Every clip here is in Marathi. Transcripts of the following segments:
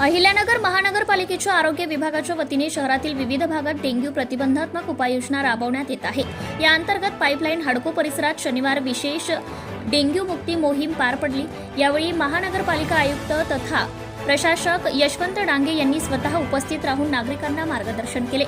अहिल्यानगर महानगरपालिकेच्या आरोग्य विभागाच्या वतीने शहरातील विविध भागात डेंग्यू प्रतिबंधात्मक उपाययोजना राबवण्यात येत आहे. या अंतर्गत पाईपलाईन हडको परिसरात शनिवार विशेष डेंग्यू मुक्ती मोहीम पार पडली. यावेळी महानगरपालिका आयुक्त तथा प्रशासक यशवंत डांगे यांनी स्वतः उपस्थित राहून नागरिकांना मार्गदर्शन केले.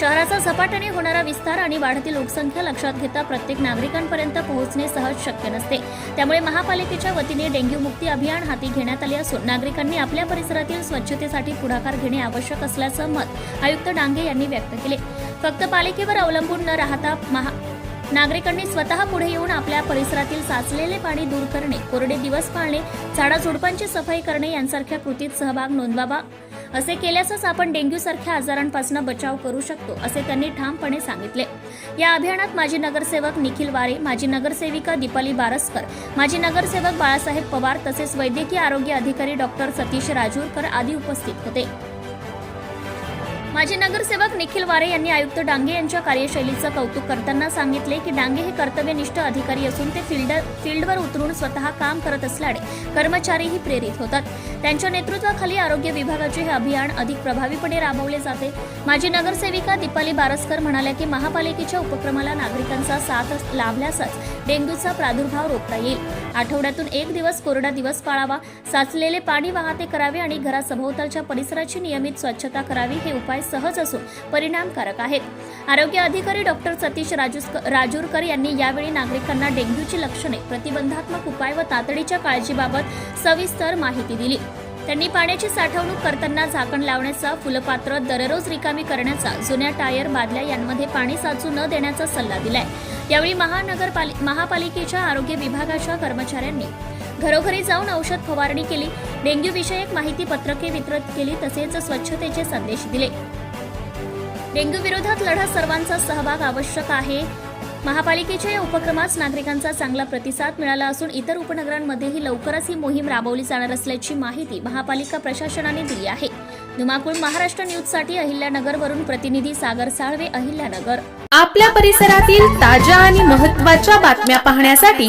शहराचा झपाट्याने होणारा विस्तार आणि वाढती लोकसंख्या लक्षात घेता प्रत्येक नागरिकांपर्यंत पोहोचणे सहज शक्य नसते. त्यामुळे महापालिकेच्या वतीने डेंग्यू मुक्ती अभियान हाती घेण्यात आले असून नागरिकांनी आपल्या परिसरातील स्वच्छतेसाठी पुढाकार घेणे आवश्यक असल्याचं मत आयुक्त डांगे यांनी व्यक्त केले. फक्त पालिकेवर अवलंबून न राहता महा नागरिकांनी स्वतः पुढे येऊन आपल्या परिसरातील साचलेले पाणी दूर करणे कोरडे दिवस पाळणे झाडाझुडपांची सफाई करणे यांसारख्या कृतीत सहभाग नोंदवावा. असे केल्यासच आपण डेंग्यू सारख्या आजारांपासून बचाव करू शकतो असे त्यांनी ठामपणे सांगितले. या अभियानात माजी नगरसेवक निखिल वारे माजी नगरसेविका दीपाली बारसकर माजी नगरसेवक बाळासाहेब पवार तसेच वैद्यकीय आरोग्य अधिकारी डॉक्टर सतीश राजूरकर आदी उपस्थित होते. माजी नगरसेवक निखिल वारे यांनी आयुक्त डांगे यांच्या कार्यशैलीचं कौतुक करताना सांगितले की डांगे हे कर्तव्यनिष्ठ अधिकारी असून ते फील्ड फील्डवर उतरून स्वतः काम करत असल्याने कर्मचारीही प्रेरित होतात. त्यांच्या नेतृत्वाखाली आरोग्य विभागाचे हे अभियान अधिक प्रभावीपणे राबवले जाते. माजी नगरसेविका दीपाली बारसकर म्हणाल्या की महापालिकेच्या उपक्रमाला नागरिकांचा साथ लाभल्यासच डेंग्यूचा प्रादुर्भाव रोखता येईल. आठवड्यातून एक दिवस कोरडा दिवस पाळावा साचलेले पाणी वाहते करावे आणि घरासभोवतालच्या परिसराची नियमित स्वच्छता करावी हे उपाय सहज असून परिणामकारक आहेत. आरोग्य अधिकारी डॉक्टर सतीश राजूरकर यांनी यावेळी नागरिकांना डेंग्यूची लक्षणे प्रतिबंधात्मक उपाय व तातडीच्या काळजीबाबत सविस्तर माहिती दिली. त्यांनी पाण्याची साठवणूक करताना झाकण लावण्याचा फुलपात्र दररोज रिकामी करण्याचा जुन्या टायर बादल्या यांमध्ये पाणी साचू न देण्याचा सल्ला दिलाय. यावेळी महानगरपालिकेच्या महापालिकेच्या आरोग्य विभागाच्या कर्मचाऱ्यांनी घरोघरी जाऊन औषध फवारणी केली. डेंग्यू विषयक माहिती पत्रके वितरित केली तसेच स्वच्छतेचे संदेश दिले. डेंग्यू विरोधात लढा सर्वांचा सहभाग आवश्यक आहे. महापालिकेच्या या उपक्रमास नागरिकांचा चांगला प्रतिसाद मिळाला असून इतर उपनगरांमध्येही लवकरच ही मोहीम राबवली जाणार असल्याची माहिती महापालिका प्रशासनाने दिली आहे. धुमाकूळ महाराष्ट्र न्यूजसाठी अहिल्यानगरवरून प्रतिनिधी सागर साळवे अहिल्यानगर. आपल्या परिसरातील ताज्या आणि महत्त्वाच्या बातम्या पाहण्यासाठी